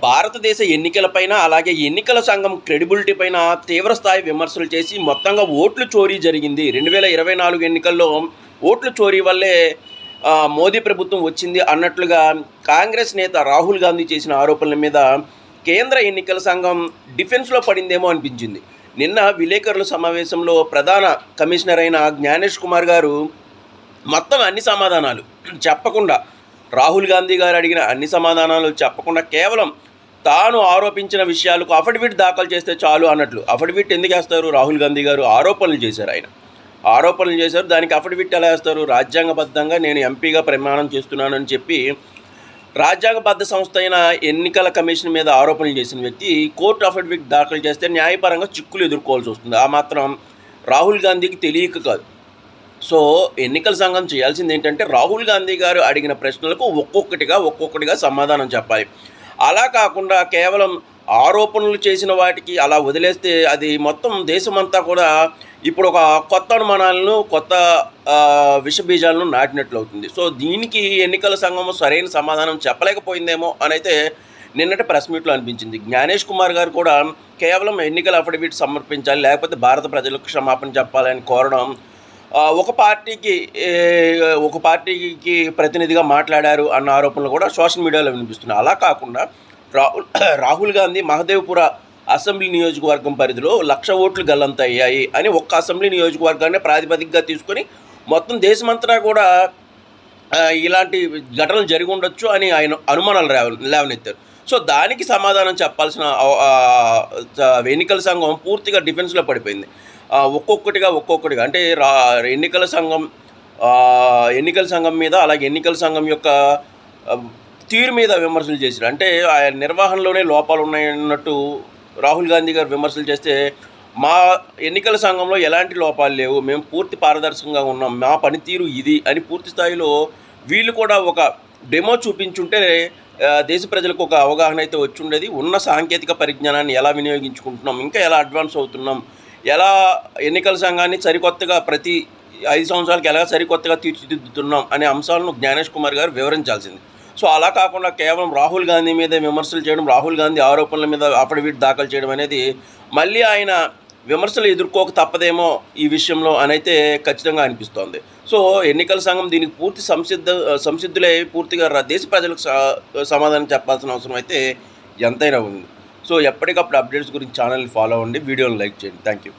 భారతదేశ ఎన్నికలపైన అలాగే ఎన్నికల సంఘం క్రెడిబిలిటీ పైన తీవ్రస్థాయి విమర్శలు చేసి మొత్తంగా ఓట్లు చోరీ జరిగింది. రెండు వేల ఇరవై నాలుగు ఎన్నికల్లో ఓట్లు చోరీ వల్లే మోదీ ప్రభుత్వం వచ్చింది అన్నట్లుగా కాంగ్రెస్ నేత రాహుల్ గాంధీ చేసిన ఆరోపణల మీద కేంద్ర ఎన్నికల సంఘం డిఫెన్స్లో పడిందేమో అనిపించింది. నిన్న విలేకరుల సమావేశంలో ప్రధాన కమిషనర్ అయిన జ్ఞానేష్ కుమార్ గారు మొత్తం అన్ని సమాధానాలు చెప్పకుండా రాహుల్ గాంధీ గారు అడిగిన అన్ని సమాధానాలు చెప్పకుండా కేవలం తాను ఆరోపించిన విషయాలకు అఫిడవిట్ దాఖలు చేస్తే చాలు అన్నట్లు. అఫిడవిట్ ఎందుకు వేస్తారు? రాహుల్ గాంధీ గారు ఆరోపణలు చేశారు ఆయన. ఆరోపణలు చేశారు. దానికి అఫిడవిట్ ఎలా వేస్తారు? రాజ్యాంగబద్ధంగా నేను ఎంపీగా ప్రమాణం చేస్తున్నానని చెప్పి రాజ్యాంగబద్ధ సంస్థ అయిన ఎన్నికల కమిషన్ మీద ఆరోపణలు చేసిన వ్యక్తి కోర్టు అఫిడవిట్ దాఖలు చేస్తే న్యాయపరంగా చిక్కులు ఎదుర్కోవాల్సి వస్తుంది. ఆ మాత్రం రాహుల్ గాంధీకి తెలియక కాదు. సో ఎన్నికల సంఘం చేయాల్సింది ఏంటంటే రాహుల్ గాంధీ గారు అడిగిన ప్రశ్నలకు ఒక్కొక్కటిగా ఒక్కొక్కటిగా సమాధానం చెప్పాలి. అలా కాకుండా కేవలం ఆరోపణలు చేసిన వాటికి అలా వదిలేస్తే అది మొత్తం దేశమంతా కూడా ఇప్పుడు ఒక కొత్త అనుమానాలను కొత్త విషబీజాలను నాటినట్లు అవుతుంది. సో దీనికి ఎన్నికల సంఘం సరైన సమాధానం చెప్పలేకపోయిందేమో అనైతే నిన్నటి ప్రెస్ మీట్లో అనిపించింది. జ్ఞానేష్ కుమార్ గారు కూడా కేవలం ఎన్నికల అఫిడవిట్ సమర్పించాలి లేకపోతే భారత ప్రజలకు క్షమాపణ చెప్పాలని కోరడం ఒక పార్టీకి ఒక పార్టీకి ప్రతినిధిగా మాట్లాడారు అన్న ఆరోపణలు కూడా సోషల్ మీడియాలో వినిపిస్తున్నాయి. అలా కాకుండా రాహుల్ రాహుల్ గాంధీ మహదేవ్పుర అసెంబ్లీ నియోజకవర్గం పరిధిలో లక్ష ఓట్లు గల్లంత అయ్యాయి అని ఒక్క అసెంబ్లీ నియోజకవర్గాన్ని ప్రాతిపదికగా తీసుకొని మొత్తం దేశమంతటా కూడా ఇలాంటి ఘటనలు జరిగి ఉండొచ్చు అని ఆయన అనుమానాలు లేవ లేవనెత్తారు. సో దానికి సమాధానం చెప్పాల్సిన ఆ, ఎన్నికల సంఘం పూర్తిగా డిఫెన్స్లో పడిపోయింది. ఒక్కొక్కటిగా ఒక్కొక్కటిగా. అంటే రా ఎన్నికల సంఘం ఎన్నికల సంఘం మీద అలాగే ఎన్నికల సంఘం యొక్క తీరు మీద విమర్శలు చేశారు అంటే ఆయన నిర్వహణలోనే లోపాలు ఉన్నాయన్నట్టు రాహుల్ గాంధీ గారు విమర్శలు చేస్తే మా ఎన్నికల సంఘంలో ఎలాంటి లోపాలు లేవు మేము పూర్తి పారదర్శకంగా ఉన్నాం మా పనితీరు ఇది అని పూర్తి స్థాయిలో వీళ్ళు కూడా ఒక డెమో చూపించుంటే దేశ ప్రజలకు ఒక అవగాహన అయితే వచ్చి ఉండేది. ఉన్న సాంకేతిక పరిజ్ఞానాన్ని ఎలా వినియోగించుకుంటున్నాం ఇంకా ఎలా అడ్వాన్స్ అవుతున్నాం ఎలా ఎన్నికల సంఘాన్ని సరికొత్తగా ప్రతి ఐదు సంవత్సరాలకి ఎలా సరికొత్తగా తీర్చిదిద్దుతున్నాం అనే అంశాలను జ్ఞానేష్ కుమార్ గారు వివరించాల్సింది. సో అలా కాకుండా కేవలం రాహుల్ గాంధీ మీద విమర్శలు చేయడం రాహుల్ గాంధీ ఆరోపణల మీద అఫిడవిట్ దాఖలు చేయడం అనేది మళ్ళీ ఆయన విమర్శలు ఎదుర్కోక తప్పదేమో ఈ విషయంలో అనైతే ఖచ్చితంగా అనిపిస్తోంది. సో ఎన్నికల సంఘం దీనికి పూర్తి సంసిద్ధ సంసిద్ధులై పూర్తిగా దేశ ప్రజలకు స- సమాధానం చెప్పాల్సిన అవసరం అయితే ఎంతైనా ఉంది. సో ఎప్పటికప్పుడు అప్డేట్స్ గురించి ఛానల్ని ఫాలో అవ్వండి. వీడియోని లైక్ చేయండి. Thank you